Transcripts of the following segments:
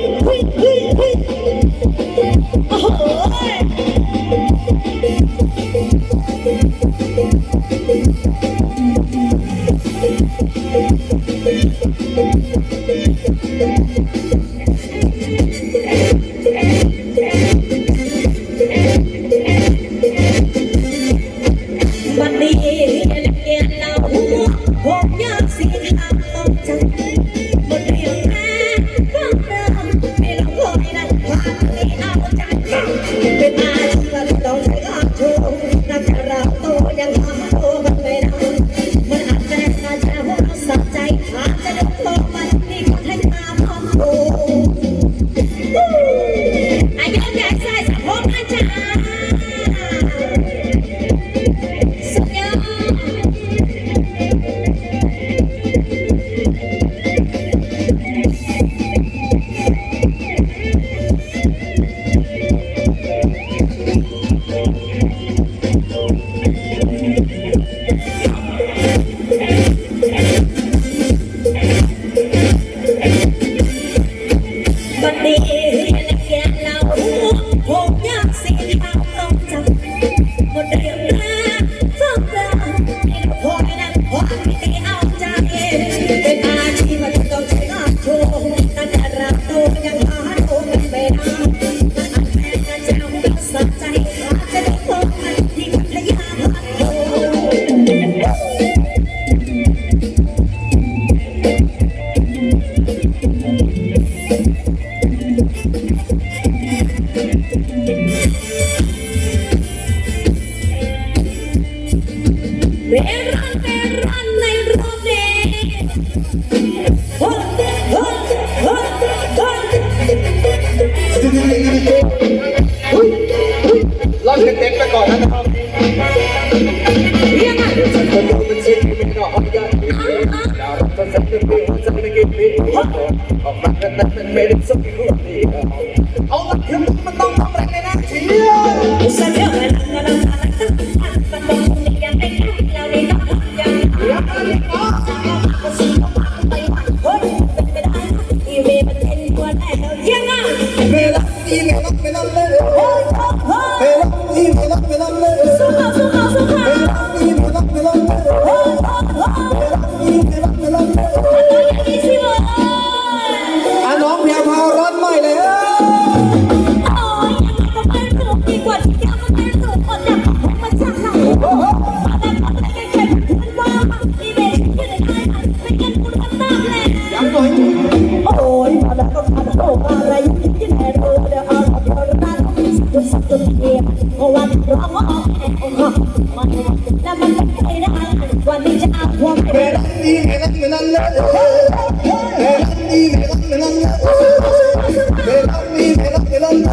We we we. wait. Спасибо. เร่เซ็กวัราเกไปก่อนนะครับเรียกไม่พี่อน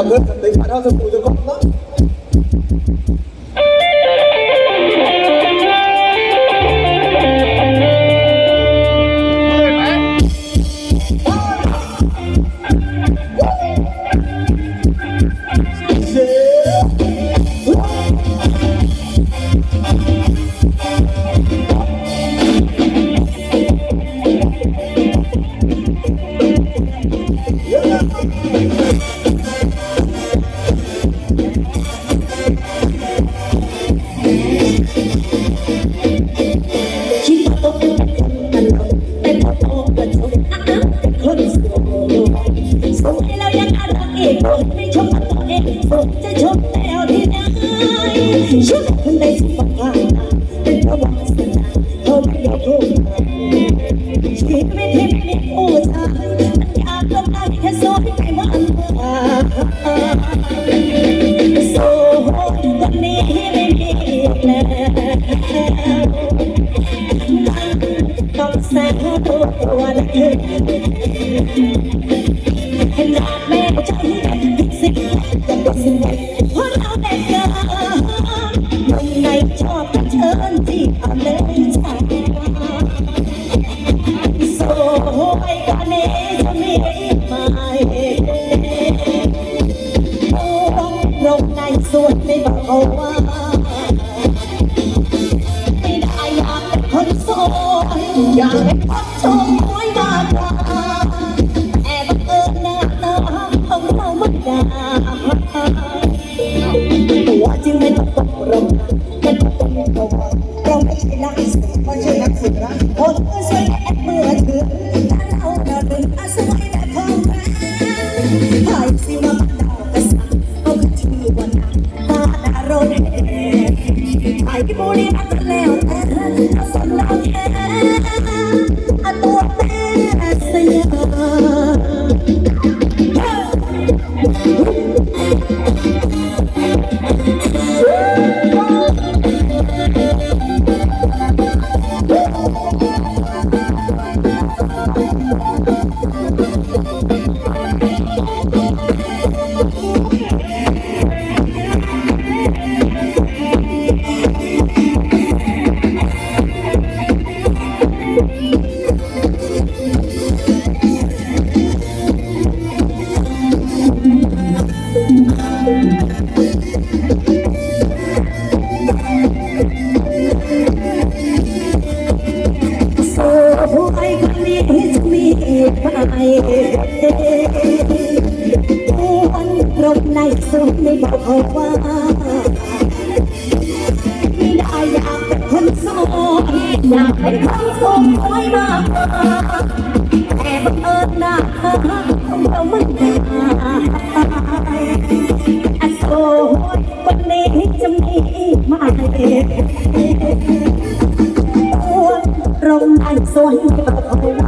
ขับรถในชาเท่าสมุทรสงครามนะ ยังอาดังเอกไม่ชมตัวเองจะชมแมวที่ไหนชุดมันได้สุบบาท อยากเป็นคนชมสวยากกว่าแต่บังเอิญหน้าตาของเรามันดาตัวจึงไม่ต้องตกเป็นคนไม่ตกเราไม่ใช่นักสืบไม่ใช่นักสืบนะคนเมื่อสวยแอบเมื่อถือ วันลมในสุดไม่บอกเขาว่าไม่ได้อยากเป็นคนสวยอยากเป็นคนสวยมากกว่าแต่บังเอิญน้าของเราไม่ได้อันสวยวันนี้จะมีไหมลมอันสวยบอกเขาว่า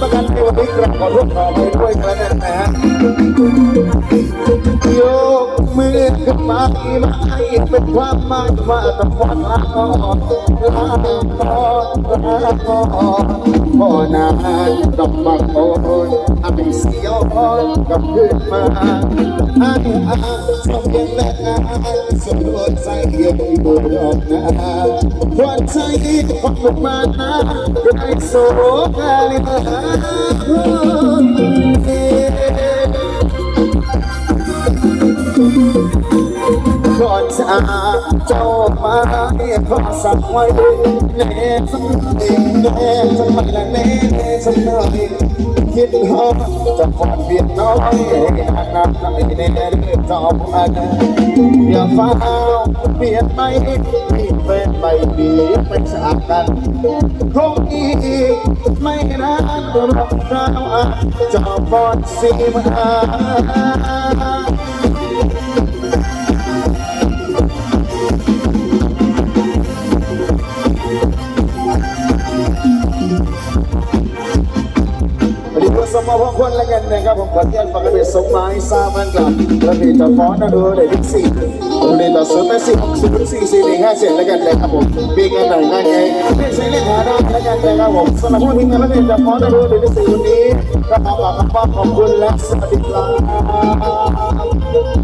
ประกันเทวนิกราขอร่วมขอไปด้วยกันนะฮะ มาอีมาให้เป็นความหมายว่าต้องขอลาก่อนลาก่อนลาก่อนพอนานดอกบังโอนอาไม่เสียวกับขึ้นมาอ้ายอ้ายสมยังแม่สุดใจยังอยู่ดอกนะวันใจของผมมานะไรโซกาลิมา ก่อนจะเจ้ามาขอสั่งไว้แน่สักหน่อยแน่สักหน่อยละแน่สักหน่อยคิดฮอจะขอเปลี่ยนน้อยนานๆไม่แน่เรื่องจอบอันอย่าฟ้าเปลี่ยนไปมีแฟนไปดีไปสะอาดกันคงอีกไม่นานรอบดาอาจจะบอดสีมา สมมาพวกคนแล้วกันนะครับผมขอเทียนฟังกันเป็นสมหมายสามันกลับระเบียจะฟ้อนนะดูเลยที่สี่วันนี้เราซื้อแม่สี่หกศูนย์สี่สี่หนึ่งห้าเจ็ดแล้วกันเลยครับผมปีกันไหนง่ายไงเป็นใช่เรื่องหาได้แล้วกันนะครับผมสำหรับผู้ที่งานระเบียจะฟ้อนนะดูเลยที่สี่วันนี้ก็ขอฝากคำว่าขอบคุณและสวัสดีครับ